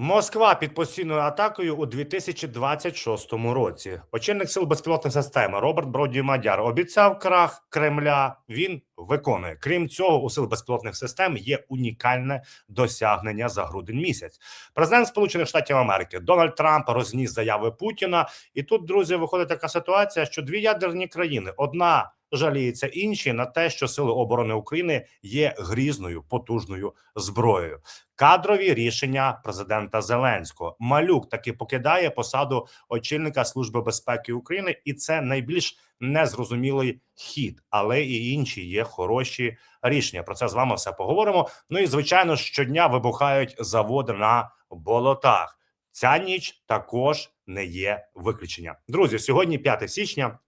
Москва під постійною атакою у 2026 році. Очільник сил безпілотних систем Роберт Броді Мадяр обіцяв крах Кремля. Він виконує. Крім цього, у сил безпілотних систем є унікальне досягнення за грудень місяць. Президент Сполучених Штатів Америки Дональд Трамп розніс заяви Путіна. І тут, друзі, виходить така ситуація, що дві ядерні країни одна. Жаліється інші на те, що сили оборони України є грізною потужною зброєю. Кадрові рішення президента Зеленського Малюк таки покидає посаду очільника служби безпеки України, і це найбільш незрозумілий хід, але і інші є хороші рішення. Про це з вами все поговоримо. Ну і звичайно, щодня вибухають заводи на болотах. Ця ніч також не є виключення. Друзі, сьогодні 5 січня.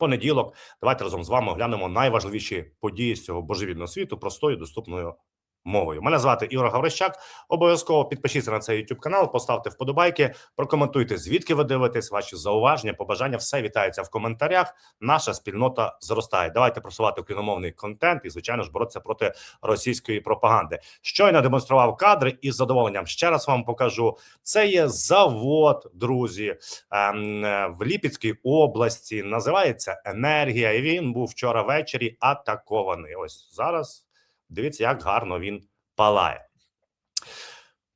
Понеділок, давайте разом з вами оглянемо найважливіші події з цього божевільного світу простою доступною мовою. Мене звати Ігор Гаврищак. Обов'язково підпишіться на цей YouTube канал, поставте вподобайки, прокоментуйте, звідки ви дивитесь, ваші зауваження, побажання. Все вітається в коментарях. Наша спільнота зростає. Давайте просувати україномовний контент і, звичайно ж, боротися проти російської пропаганди. Щойно демонстрував кадри і з задоволенням ще раз вам покажу. Це є завод, друзі, ем, в Ліпецькій області. Називається енергія. І він був вчора ввечері атакований. Ось зараз. Дивіться, як гарно він палає.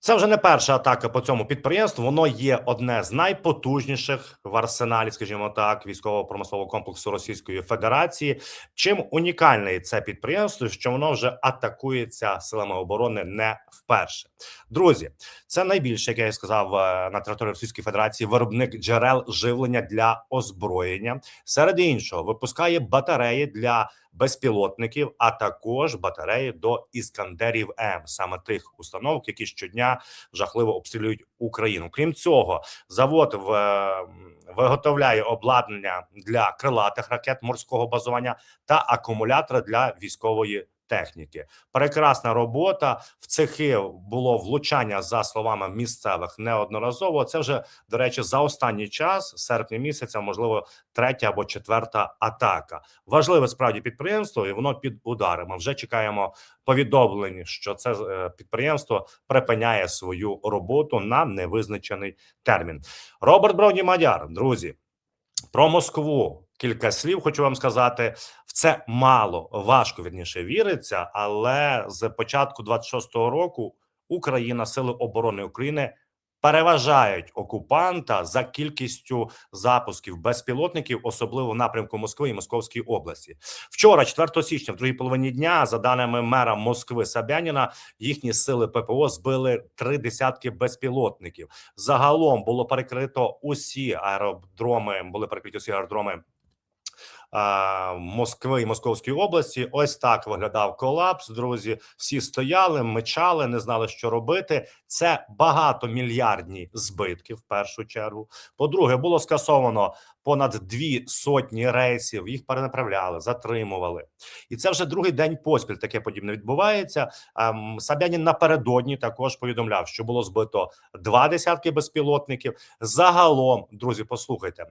Це вже не перша атака по цьому підприємству. Воно є одне з найпотужніших в арсеналі, скажімо так, військово-промислового комплексу Російської Федерації. Чим унікальне це підприємство, що воно вже атакується силами оборони не вперше. Друзі, це найбільше, як я сказав, е, на території Російської Федерації виробник джерел живлення для озброєння. Серед іншого, випускає батареї для безпілотників, а також батареї до іскандерів М, саме тих установок, які щодня жахливо обстрілюють Україну. Крім цього, завод в, е, виготовляє обладнання для крилатих ракет морського базування та акумулятора для військової. Техніки прекрасна робота в цехи було влучання за словами місцевих неодноразово. Це вже до речі за останній час, серпня місяця, можливо, третя або четверта атака. Важливе справді підприємство, і воно під ударами. Вже чекаємо повідомлень, що це е, підприємство припиняє свою роботу на невизначений термін. Роберт Броуні Мадяр, друзі, про Москву. Кілька слів хочу вам сказати. В це мало важко вірніше віриться, але з початку 26-го року Україна, сили оборони України переважають окупанта за кількістю запусків безпілотників, особливо в напрямку Москви і Московської області. Вчора, 4 січня, в другій половині дня, за даними мера Москви Сабяніна, їхні сили ППО збили три десятки безпілотників. Загалом було перекрито усі аеродроми, були перекриті усі аеродроми. Москви і Московської області, ось так виглядав колапс. Друзі, всі стояли, мечали, не знали, що робити. Це багатомільярдні збитки в першу чергу. По-друге, було скасовано понад дві сотні рейсів. Їх перенаправляли, затримували, і це вже другий день поспіль. Таке подібне відбувається. Ем, Собянін напередодні також повідомляв, що було збито два десятки безпілотників. Загалом, друзі, послухайте,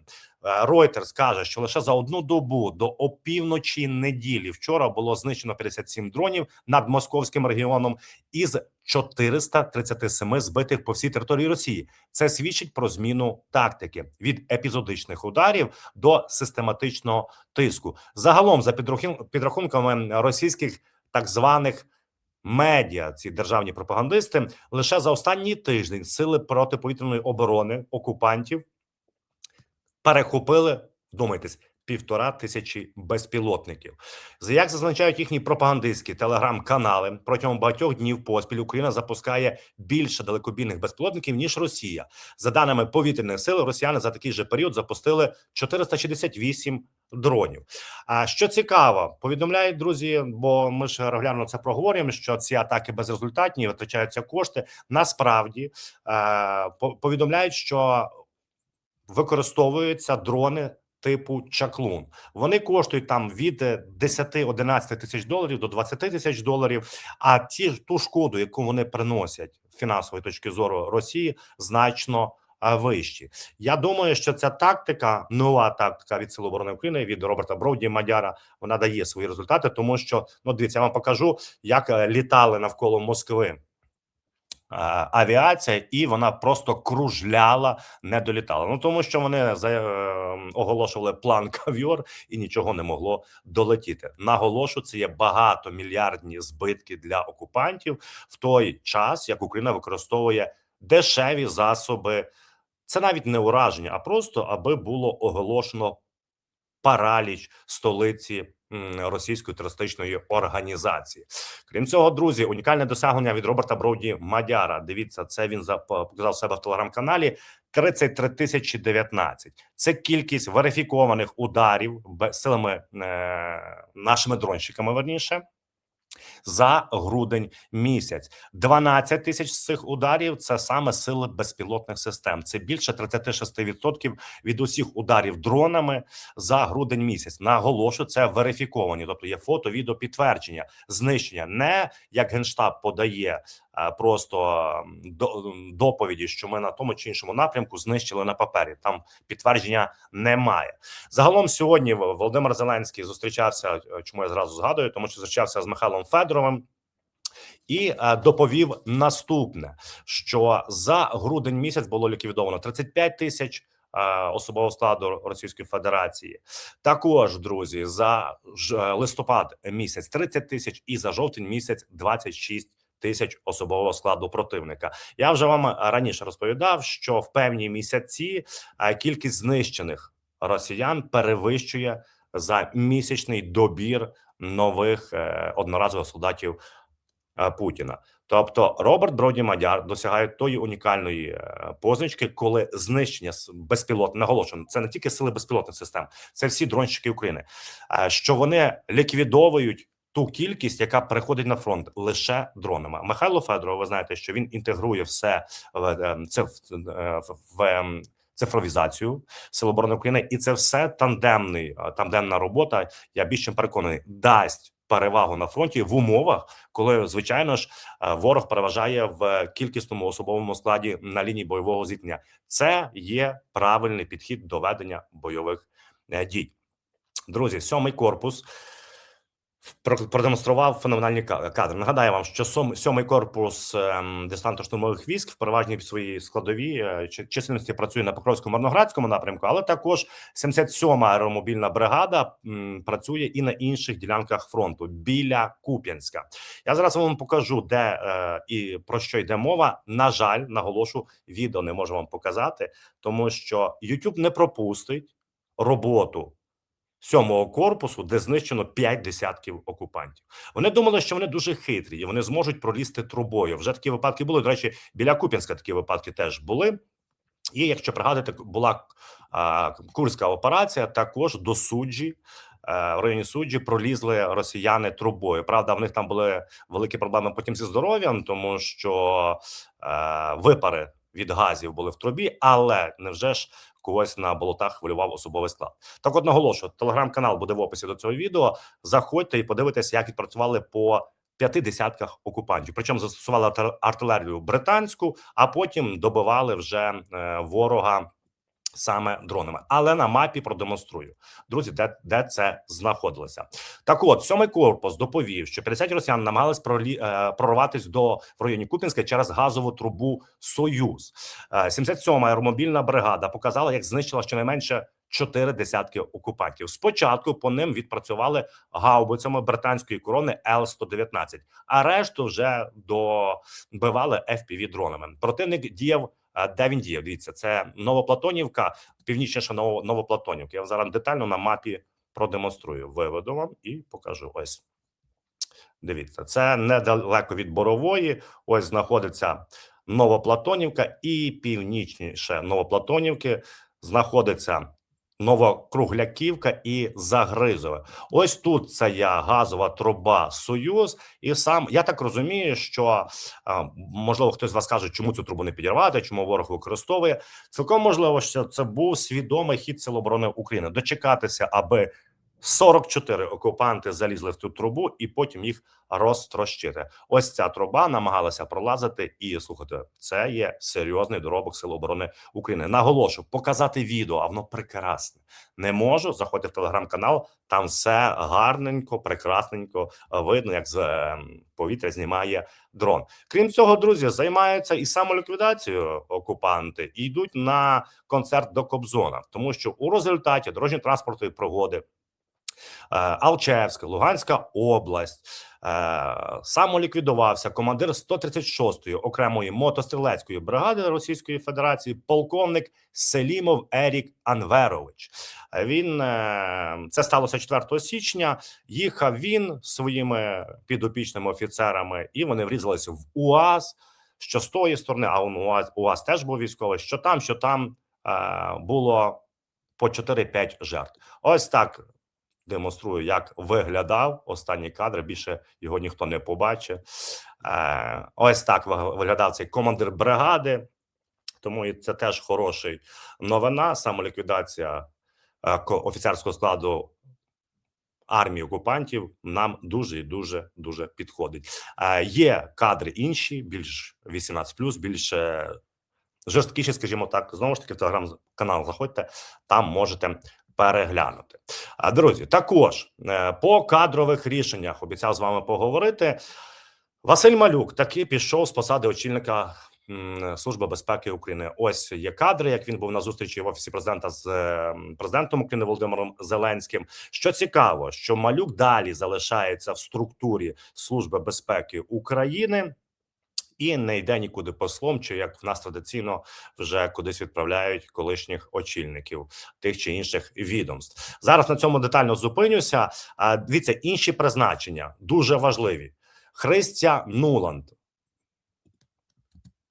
е, Reuters каже, що лише за одну добу до опівночі неділі вчора було знищено 57 дронів над московським регіоном із 437 збитих по всій території Росії. Це свідчить про зміну тактики від епізодичних ударів до систематичного тиску. Загалом, за підрахун- підрахунками російських так званих медіа, ці державні пропагандисти, лише за останній тиждень сили протиповітряної оборони окупантів перехопили, вдумайтесь, півтора тисячі безпілотників. Як зазначають їхні пропагандистські телеграм-канали, протягом багатьох днів поспіль Україна запускає більше далекобійних безпілотників ніж Росія. За даними повітряних сил, росіяни за такий же період запустили 468 дронів. А що цікаво, повідомляють друзі, бо ми ж регулярно це проговорюємо. Що ці атаки безрезультатні витрачаються кошти. Насправді е, повідомляють, що використовуються дрони типу чаклун. Вони коштують там від 10-11 тисяч доларів до 20 тисяч доларів. А ті ту шкоду, яку вони приносять фінансової точки зору Росії, значно вищі. Я думаю, що ця тактика, нова тактика від Сил оборони України від Роберта Броуді Мадяра, вона дає свої результати, тому що ну дивіться, я вам покажу, як е, літали навколо Москви. Авіація, і вона просто кружляла, не долітала. Ну тому що вони за, е, оголошували план кав'йор і нічого не могло долетіти. Наголошу, це є багатомільярдні збитки для окупантів в той час, як Україна використовує дешеві засоби. Це навіть не ураження, а просто аби було оголошено параліч столиці російської терористичної організації. Крім цього, друзі, унікальне досягнення від Роберта Броуді Мадяра. Дивіться, це він за показав себе в телеграм-каналі. 33 тисячі 19. Це кількість верифікованих ударів силами е, нашими дронщиками. Верніше. За грудень місяць 12 тисяч з цих ударів це саме сили безпілотних систем. Це більше 36% від усіх ударів дронами за грудень місяць. Наголошу, це верифіковані, тобто є фото, відео підтвердження, знищення. Не як генштаб подає просто до- доповіді, що ми на тому чи іншому напрямку знищили на папері. Там підтвердження немає. Загалом сьогодні Володимир Зеленський зустрічався. е, Чому я зразу згадую? Тому що зустрічався з Михайлом Федоровим. І е, доповів наступне: що за грудень місяць було ліквідовано 35 тисяч е, особового складу Російської Федерації. Також друзі, за е, листопад місяць 30 тисяч, і за жовтень місяць 26 тисяч особового складу противника. Я вже вам раніше розповідав, що в певні місяці е, кількість знищених росіян перевищує за місячний добір нових е, одноразових солдатів е, Путіна. Тобто Роберт Броді Мадяр досягає тої унікальної е, позначки, коли знищення безпілотних наголошено, це не тільки сили безпілотних систем, це всі дронщики України, е, що вони ліквідовують. Ту кількість, яка переходить на фронт лише дронами. Михайло Федоров, ви знаєте, що він інтегрує все е, це в, е, в, ем, цифровізацію Сил оборони України, і це все тандемний е, тандемна робота. Я більш чим переконаний, дасть перевагу на фронті в умовах, коли звичайно ж ворог переважає в кількісному особовому складі на лінії бойового зіткнення. Це є правильний підхід до ведення бойових дій. Друзі, сьомий корпус продемонстрував феноменальні кадри. Нагадаю вам, що сьомий корпус ем, десантно-штурмових військ в переважній своїй складовій е, чисельності працює на Покровському Марноградському напрямку, але також 77-ма аеромобільна бригада працює і на інших ділянках фронту біля Куп'янська. Я зараз вам покажу, де е, і про що йде мова. На жаль, наголошу, відео не можу вам показати, тому що YouTube не пропустить роботу сьомого корпусу, де знищено п'ять десятків окупантів. Вони думали, що вони дуже хитрі і вони зможуть пролізти трубою. Вже такі випадки були. До речі, біля Куп'янська такі випадки теж були. І якщо пригадати, була а, курська операція, також до суджі. е, В районі суджі пролізли росіяни трубою. Правда, в них там були великі проблеми потім зі здоров'ям, тому що е, випари від газів були в трубі, але невже ж когось на болотах хвилював особовий склад? Так, от наголошую, телеграм-канал буде в описі до цього відео. Заходьте і подивитися, як відпрацювали по п'яти десятках окупантів. Причому застосували артил- артилерію британську, а потім добивали вже е, ворога. Саме дронами, але на мапі продемонструю друзі, де, де це знаходилося. Так, от сьомий корпус доповів, що 50 росіян намагались пролі, е, прорватися до в районі Купінська через газову трубу Союз. Е, 77-ма аеромобільна бригада показала, як знищила щонайменше чотири десятки окупантів. Спочатку по ним відпрацювали гаубицями британської корони Л-119, а решту вже добивали fpv дронами. Противник діяв. Де він діяв? Дивіться, це Новоплатонівка, північніше Новоплатонівка. Я вам зараз детально на мапі продемонструю. Виведу вам і покажу. Ось дивіться, це недалеко від Борової. Ось знаходиться Новоплатонівка, і північніше Новоплатонівки знаходиться Новокругляківка і Загризове. Ось тут це я газова труба Союз, і сам я так розумію, що можливо хтось з вас каже, чому цю трубу не підірвати, чому ворог використовує. Цілком можливо, що це був свідомий хід Сил оборони України дочекатися, аби 44 окупанти залізли в ту трубу і потім їх розтрощити. Ось ця труба намагалася пролазити. І слухайте, це є серйозний доробок Сил оборони України. Наголошу, показати відео, а воно прекрасне. Не можу. Заходьте в телеграм-канал. Там все гарненько, прекрасненько е, видно, як з е, повітря знімає дрон. Крім цього, друзі, займаються і самоліквідацією окупанти і йдуть на концерт до Кобзона, тому що у результаті дорожньо-транспортної пригоди. Е, Алчевська, Луганська область е, самоліквідувався командир 136-ї окремої мотострілецької бригади Російської Федерації, полковник Селімов Ерік Анверович. Е, Він це сталося 4 січня. Їхав він своїми підопічними офіцерами, і вони врізалися в УАЗ. Що з тої сторони, а он УАЗ, УАЗ теж був військовий. Що там, що там було по 4-5 жертв. Ось так демонструю, як виглядав останній кадр. Більше його ніхто не побачив. Е, ось так виглядав цей командир бригади. Тому це теж хороший новина. Самоліквідація е, офіцерського складу армії окупантів нам дуже і дуже дуже підходить. Е, є кадри інші, більш 18+, більш е, жорсткіші, скажімо так. Знову ж таки, в телеграм-канал заходьте, там можете переглянути. А друзі, також е, по кадрових рішеннях обіцяв з вами поговорити. Василь Малюк таки пішов з посади очільника Служби безпеки України. Ось є кадри, як він був на зустрічі в офісі президента з е, президентом України Володимиром Зеленським. Що цікаво, що Малюк далі залишається в структурі Служби безпеки України. І не йде нікуди послом, чи як в нас традиційно вже кудись відправляють колишніх очільників тих чи інших відомств. Зараз на цьому детально зупинюся. А дивіться, інші призначення дуже важливі. Христя Нуланд.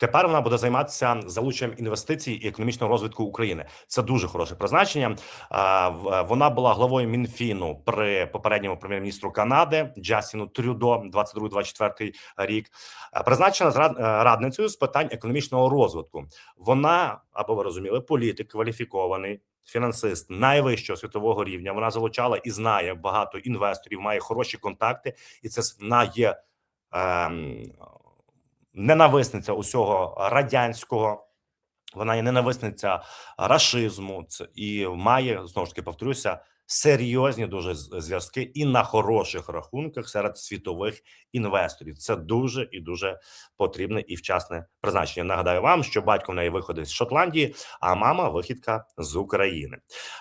Тепер вона буде займатися залученням інвестицій і економічного розвитку України. Це дуже хороше призначення. Вона була главою Мінфіну при попередньому прем'єр-міністру Канади Джастіну Трюдо 22-24 рік. Е, Призначена е, радницею з питань економічного розвитку. Вона, аби ви розуміли, політик кваліфікований. Фінансист найвищого світового рівня. Вона залучала і знає багато інвесторів, має хороші контакти, і це вона є ем, ненависниця усього радянського. Вона є ненависниця рашизму і має знову ж таки повторюся серйозні дуже зв'язки і на хороших рахунках серед світових інвесторів. Це дуже і дуже потрібне і вчасне призначення. Нагадаю вам, що батько в неї виходить з Шотландії, а мама вихідка з України.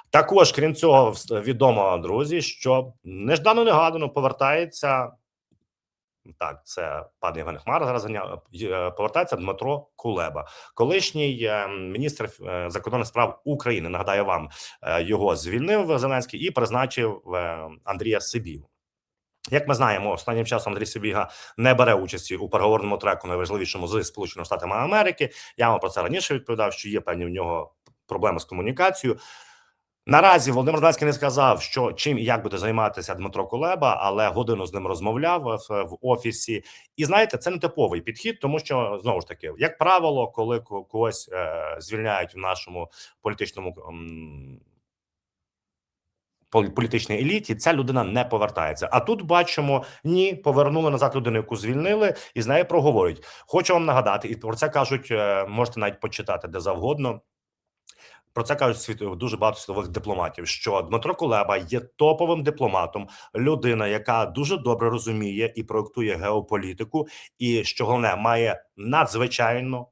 Також, крім цього, відомо друзі, що неждано негадано повертається. Так, це пан Євген Хмара зараз. Е, повертається Дмитро Кулеба, колишній е, міністр е, закордонних справ України. Нагадаю вам, е, його звільнив Зеленський і призначив е, Андрія Сибігу. Як ми знаємо, останнім часом Андрій Сибіга не бере участі у переговорному треку найважливішому з Сполученими Штатами Америки. Я вам про це раніше відповідав, що є певні в нього проблеми з комунікацією. Наразі Володимир Зеленський не сказав, що чим і як буде займатися Дмитро Кулеба, але годину з ним розмовляв в, в офісі. І знаєте, це не типовий підхід, тому що знову ж таки, як правило, коли ко- когось е, звільняють в нашому політичному м, політичній еліті, ця людина не повертається. А тут бачимо, ні, повернули назад людину, яку звільнили, і з нею проговорюють. Хочу вам нагадати, і про це кажуть, е, можете навіть почитати де завгодно. Про це кажуть світ дуже багато світових дипломатів. Що Дмитро Кулеба є топовим дипломатом, людина, яка дуже добре розуміє і проектує геополітику, і що головне має надзвичайно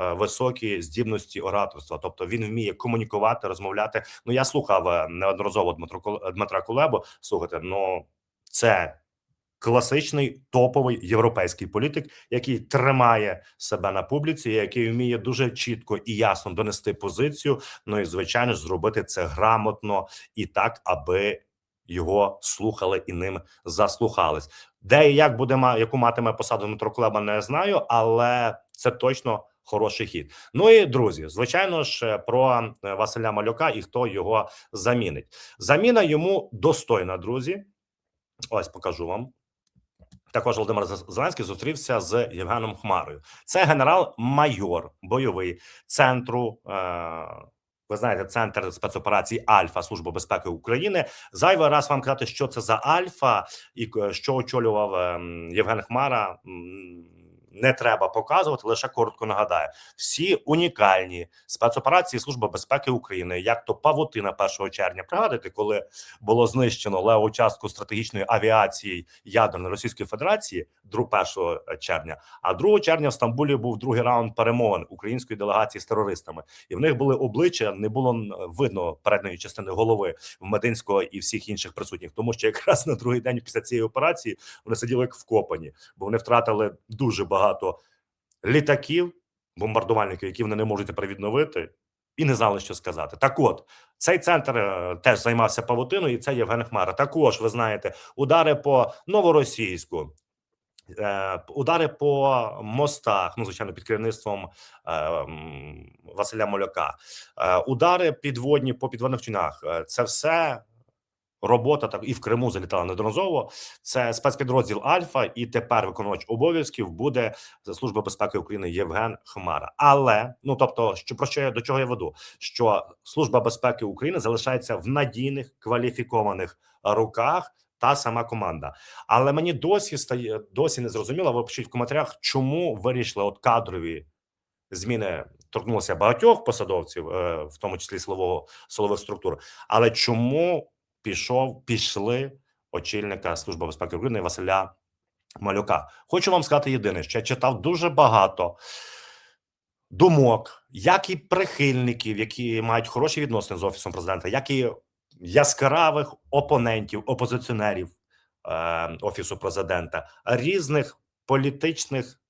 е, високі здібності ораторства. Тобто він вміє комунікувати, розмовляти. Ну я слухав е, неодноразово Дмитро Дмитра Кулебу. Слухайте, ну це класичний топовий європейський політик, який тримає себе на публіці, який вміє дуже чітко і ясно донести позицію. Ну і звичайно ж зробити це грамотно і так, аби його слухали і ним заслухались. Де і як буде яку матиме посаду Дмитро Кулеба, не знаю, але це точно. Хороший хід. Ну і друзі, звичайно ж, про е, Василя Малюка і хто його замінить. Заміна йому достойна, друзі. Ось покажу вам. Також Володимир Зеленський зустрівся з Євгеном Хмарою. Це генерал-майор бойовий центру е- ви знаєте, центр спецоперацій Альфа Служба безпеки України. Зайвий раз вам казати, що це за Альфа і що очолював ем, Євген Хмара. Не треба показувати, лише коротко нагадаю. Всі унікальні спецоперації Служби безпеки України, як то Павутина 1 червня. Пригадуєте, коли було знищено леву частку стратегічної авіації ядерної Російської Федерації, друг 1 червня. А 2 червня в Стамбулі був другий раунд перемовин української делегації з терористами, і в них були обличчя, не було видно передньої частини голови в Мединського і всіх інших присутніх, тому що якраз на другий день після цієї операції вони сиділи як вкопані, бо вони втратили дуже багато літаків, бомбардувальників, які вони не можуть тепер відновити, і не знали, що сказати. Так, от цей центр е, теж займався павутиною, і це Євген Хмара. Також ви знаєте, удари по новоросійську. е, Удари по мостах, ну звичайно, під керівництвом е, Василя Моляка, е, удари підводні по підводних чинах. Е, Це все робота так і в Криму залітала неодноразово. Це спецпідрозділ Альфа, і тепер виконувач обов'язків буде за служба безпеки України Євген Хмара. Але ну тобто, що про що я до чого я веду? Що служба безпеки України залишається в надійних кваліфікованих руках. Та сама команда, але мені досі стає досі не зрозуміло. Ви пишіть в коментарях, чому вирішили от кадрові зміни торкнулися багатьох посадовців, е, в тому числі силового силових структур. Але чому пішов, пішли очільника Служби безпеки України Василя Малюка? Хочу вам сказати єдине, що я читав дуже багато думок, як і прихильників, які мають хороші відносини з офісом президента, як і яскравих опонентів, опозиціонерів е, офісу президента, різних політичних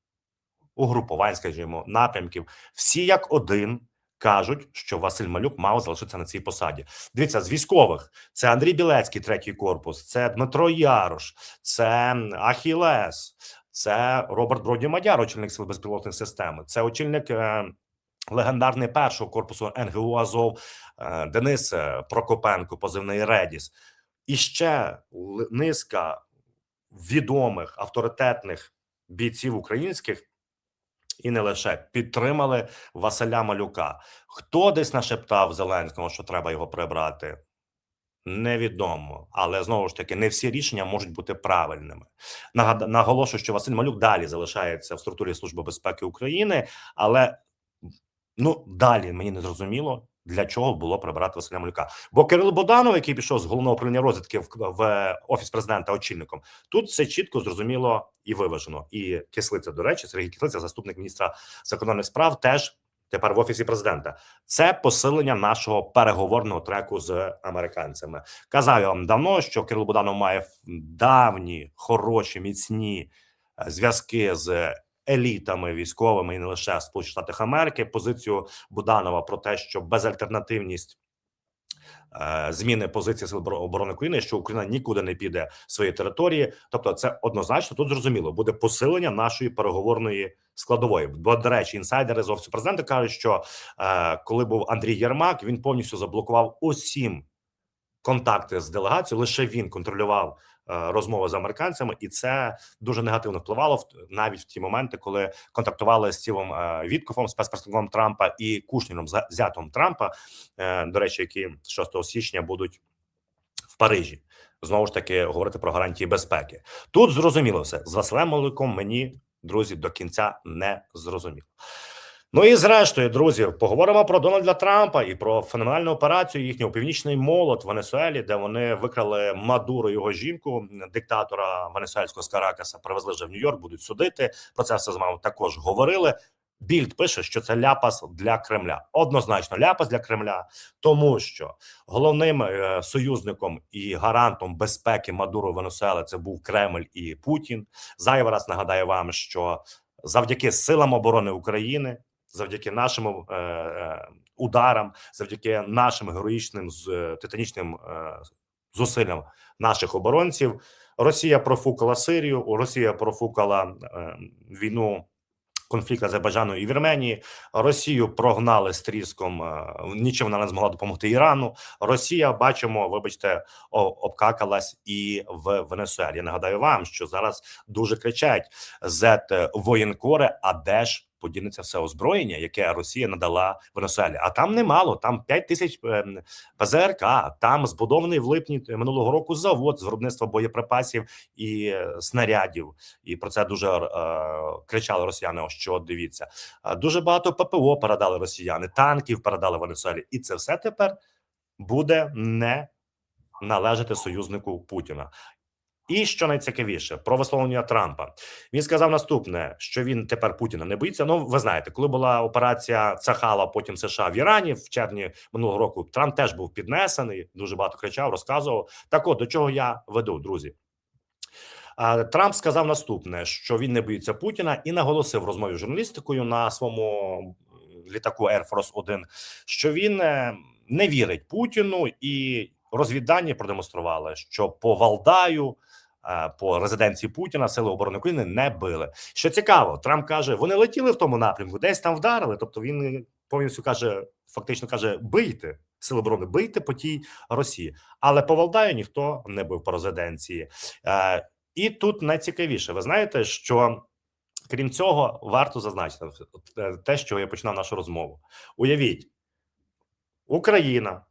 угрупувань, скажімо, напрямків. Всі як один кажуть, що Василь Малюк мав залишитися на цій посаді. Дивіться, з військових. Це Андрій Білецький, третій корпус, це Дмитро Ярош, це Ахілес, це Роберт Броді Мадяр, очільник сил безпілотних систем, це очільник. Е, Легендарний першого корпусу НГУ Азов е, Денис е, Прокопенко, позивний Редіс, і ще низка відомих авторитетних бійців українських і не лише підтримали Василя Малюка. Хто десь нашептав Зеленському, що треба його прибрати? Невідомо, але знову ж таки не всі рішення можуть бути правильними. Наголошую, що Василь Малюк далі залишається в структурі Служби безпеки України, але ну далі мені не зрозуміло. Для чого було прибирати Василя Малюка? Бо Кирило Боданов, який пішов з головного управління розвідки в, в офіс президента очільником, тут все чітко зрозуміло і виважено. І кислиця, до речі, Сергій Кислиця, заступник міністра закордонних справ, теж тепер в офісі президента. Це посилення нашого переговорного треку з американцями. Казав я вам давно, що Кирило Боданов має давні, хороші, міцні е, зв'язки з елітами військовими і не лише Сполучених Штатів Америки. Позицію Буданова про те, що безальтернативність. е, Зміни позиції сил оборони України, що Україна нікуди не піде своєї території. Тобто, це однозначно тут зрозуміло буде посилення нашої переговорної складової. Бо до речі, інсайдери з офісу президента кажуть, що е, коли був Андрій Єрмак, він повністю заблокував усім контакти з делегацією. Лише він контролював розмови з американцями, і це дуже негативно впливало навіть в ті моменти, коли контактували з Стівом е, Віткофом, спецпредставником Трампа і Кушніром, зятом Трампа. Е, до речі, які 6 січня будуть в Парижі. Знову ж таки говорити про гарантії безпеки. Тут зрозуміло все з Василем Маликом. Мені друзі до кінця не зрозуміло. Ну і зрештою, друзі, поговоримо про Дональда Трампа і про феноменальну операцію їхнього північний молот в Венесуелі, де вони викрали Мадуру, його жінку, диктатора венесуельського з Каракаса, привезли вже в Нью-Йорк, будуть судити. Про це все з вами також говорили. Більд пише, що це ляпас для Кремля. Однозначно, ляпас для Кремля, тому що головним е, союзником і гарантом безпеки Мадуро Венесуели це був Кремль і Путін. Зайвий раз нагадаю вам, що завдяки силам оборони України, завдяки нашим е, е, ударам, завдяки нашим героїчним з е, титанічним е, зусиллям наших оборонців, Росія профукала Сирію, Росія профукала е, війну. Конфлікт Азербайджану і Вірменії Росію прогнали з тріском. е, Нічим вона не змогла допомогти Ірану. Росія, бачимо, вибачте, обкакалась і в Венесуелі. Я нагадаю вам, що зараз дуже кричать зет воєнкоре, а де ж подінеться все озброєння, яке Росія надала Венесуелі. А там немало, там 5 тисяч ем, ПЗРК, там збудований в липні минулого року завод з виробництва боєприпасів і е, снарядів. І про це дуже е, кричали росіяни. Ось що дивіться. Дуже багато ППО передали росіяни, танків передали Венесуелі, і це все тепер буде не належати союзнику Путіна. І що найцікавіше про висловлення Трампа, він сказав наступне: що він тепер Путіна не боїться. Ну, ви знаєте, коли була операція Цахала, потім США в Ірані в червні минулого року, Трамп теж був піднесений, дуже багато кричав, розказував. Так, от до чого я веду, друзі. Трамп сказав наступне: що він не боїться Путіна, і наголосив розмові з журналістикою на своєму літаку Air Force 1, що він е, не вірить Путіну, і розвіддані продемонстрували, що по Валдаю. Е, По резиденції Путіна сили оборони України не били. Що цікаво, Трамп каже: вони летіли в тому напрямку, десь там вдарили. Тобто він повністю каже, фактично каже: бийте сили оборони, бийте по тій Росії. Але по Валдаю ніхто не бив по резиденції. Е, І тут найцікавіше, ви знаєте, що крім цього, варто зазначити е, те, що я починав нашу розмову. Уявіть, Україна,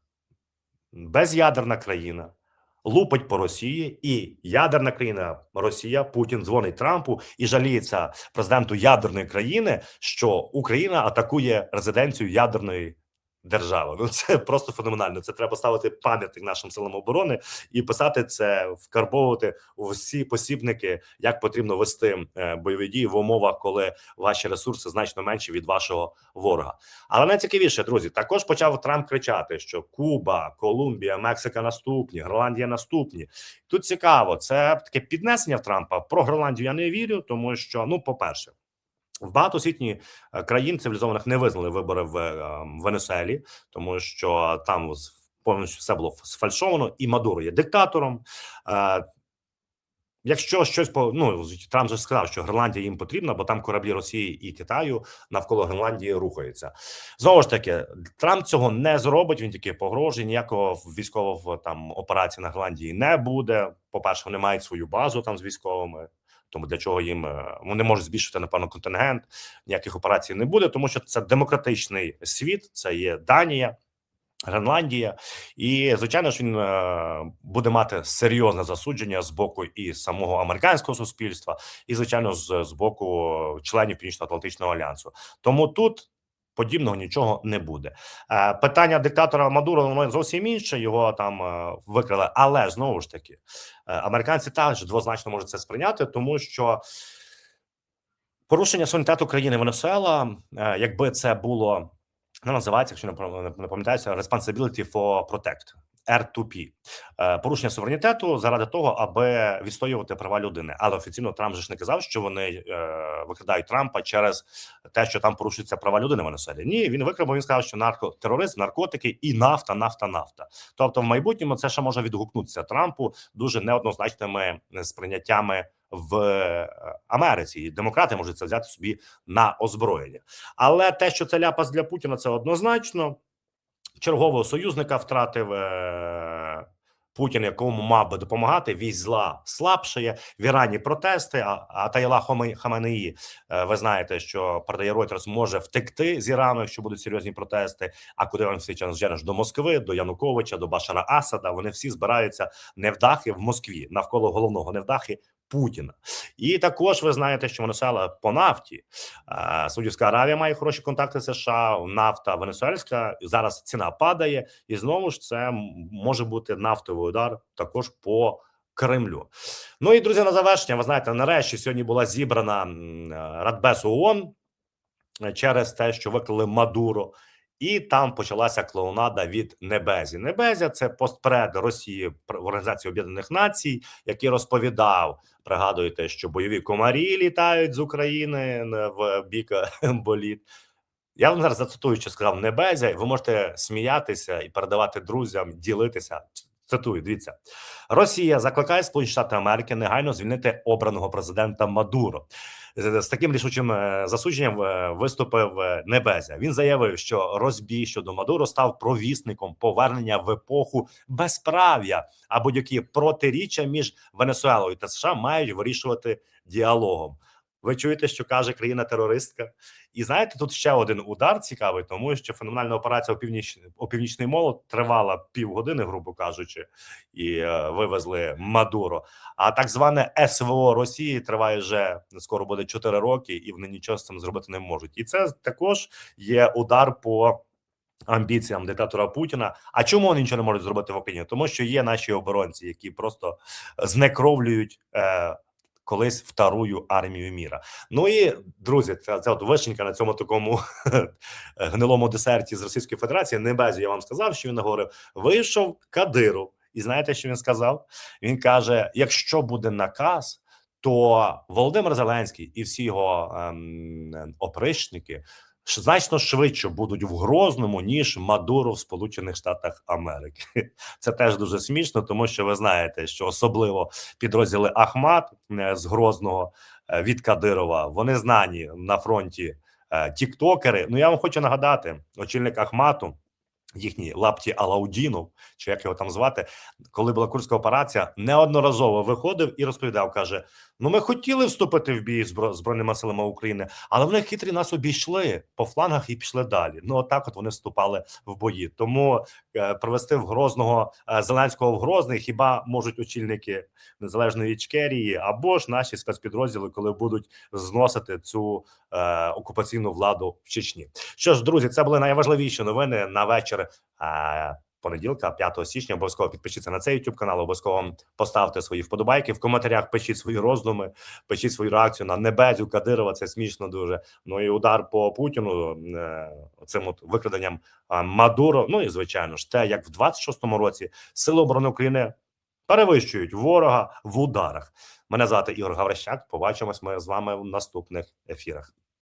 безядерна країна, лупить по Росії, і ядерна країна Росія, Путін дзвонить Трампу і жаліється президенту ядерної країни, що Україна атакує резиденцію ядерної. Держава, ну це просто феноменально. Це треба ставити пам'ятник нашим силам оборони і писати це, вкарбовувати у всі посібники, як потрібно вести е, бойові дії в умовах, коли ваші ресурси значно менші від вашого ворога. Але найцікавіше, друзі, також почав Трамп кричати, що Куба, Колумбія, Мексика наступні, Гренландія наступні. Тут цікаво, це таке піднесення в Трампа. Про Гренландію я не вірю, тому що, ну, по-перше, в багато світні е, країн цивілізованих не визнали вибори в е, Венесуелі, тому що там повністю все було сфальшовано, і Мадуро є диктатором. Е, Якщо щось по ну Трамп же сказав, що Гренландія їм потрібна, бо там кораблі Росії і Китаю навколо Гренландії рухаються. Знову ж таки, Трамп цього не зробить. Він тільки погрожує. Ніякого військового там операції на Гренландії не буде. По перше, вони мають свою базу там з військовими. Тому для чого їм е, вони можуть збільшити напевно контингент? Ніяких операцій не буде, тому що це демократичний світ. Це є Данія. Гренландія, і звичайно ж він е, буде мати серйозне засудження з боку і самого американського суспільства, і звичайно з, з боку членів Північно-Атлантичного альянсу. Тому тут подібного нічого не буде. Е, питання диктатора Мадуро на зовсім інше. Його там е, викрили, але знову ж таки, е, американці також двозначно можуть це сприйняти, тому що. Порушення суверенітету країни Венесуела, якби це було не називається, якщо не пам'ятаюся, Responsibility for Protect. R2P. Е, порушення суверенітету заради того, аби відстоювати права людини. Але офіційно Трамп же ж не казав, що вони е, викрадають Трампа через те, що там порушуються права людини в Венесуелі. Ні, він викрав, бо він сказав, що наркотероризм, наркотики і нафта, нафта, нафта. Тобто, в майбутньому це ще може відгукнутися Трампу дуже неоднозначними сприйняттями в е, Америці. І демократи можуть це взяти собі на озброєння. Але те, що це ляпас для Путіна, це однозначно. Чергового союзника втратив е, Путін, якому мав би допомагати. Вісь зла слабшає. В Ірані протести. А Атайла Хаменеї, е, ви знаєте, що передає Reuters, може втекти з Ірану, якщо будуть серйозні протести. А куди він звичайно ж до Москви, до Януковича, до Башара Асада. Вони всі збираються невдахи в Москві навколо головного невдахи Путіна. І також ви знаєте, що Венесуела по нафті. Саудівська Аравія має хороші контакти з США. Нафта венесуельська зараз ціна падає, і знову ж це може бути нафтовий удар також по. Кремлю, ну і друзі, на завершення. Ви знаєте, нарешті сьогодні була зібрана м, Радбез ООН е, через те, що виклали Мадуро, і там почалася клоунада від Небезі. Небезя це постпред Росії в Організації Об'єднаних Націй, який розповідав. Пригадуєте, що бойові комарі літають з України в бік е, боліт. Я вам зараз зацитую, що сказав Небезя. Ви можете сміятися і передавати друзям, ділитися. Цитую, дивіться, Росія закликає Сполучені Штати Америки негайно звільнити обраного президента Мадуро. З таким рішучим е, засудженням е, виступив е, Небезя. Він заявив, що розбій щодо Мадуро став провісником повернення в епоху безправ'я, а будь-які протиріччя між Венесуелою та США мають вирішувати діалогом. Ви чуєте, що каже країна-терористка? І знаєте, тут ще один удар цікавий, тому що феноменальна операція у північ у північний молот тривала півгодини, грубо кажучи, і е, вивезли Мадуро. А так зване СВО Росії триває вже скоро буде 4 роки, і вони нічого з цим зробити не можуть. І це також є удар по амбіціям диктатора Путіна. А чому вони нічого не можуть зробити в Україні? Тому що є наші оборонці, які просто знекровлюють. Е, Колись вторую армію міра. Ну і друзі, ця, ця вишенька на цьому такому гнилому десерті з Російської Федерації. Не без я вам сказав, що він говорив: вийшов Кадиров, і знаєте, що він сказав? Він каже: якщо буде наказ, то Володимир Зеленський і всі його ем, опричники значно швидше будуть в Грозному, ніж Мадуро в Сполучених Штатах Америки. Це теж дуже смішно, тому що ви знаєте, що особливо підрозділи Ахмат е, з Грозного е, від Кадирова вони знані на фронті е, тіктокери. Ну я вам хочу нагадати, очільник Ахмату. Їхній лапті Алаудінов, чи як його там звати, коли була курська операція, неодноразово виходив і розповідав: каже: Ну, ми хотіли вступити в бій з збройними силами України, але вони хитрі нас обійшли по флангах і пішли далі. Ну, отак, от вони вступали в бої. Тому е, привести в Грозного е, Зеленського в Грозний хіба можуть очільники незалежної Ічкерії або ж наші спецпідрозділи, коли будуть зносити цю е, окупаційну владу в Чечні. Що ж, друзі, це були найважливіші новини на вечір. Е, Понеділка, 5 січня, обов'язково підпишіться на цей YouTube канал. Обов'язково поставте свої вподобайки в коментарях. Пишіть свої роздуми, пишіть свою реакцію на небезю Кадирова. Це смішно дуже. Ну і удар по Путіну е, цим от викраденням Мадуро. Ну і звичайно ж, те, як в 26-му році сили оборони України перевищують ворога в ударах. Мене звати Ігор Гаврищак. Побачимось ми з вами в наступних ефірах.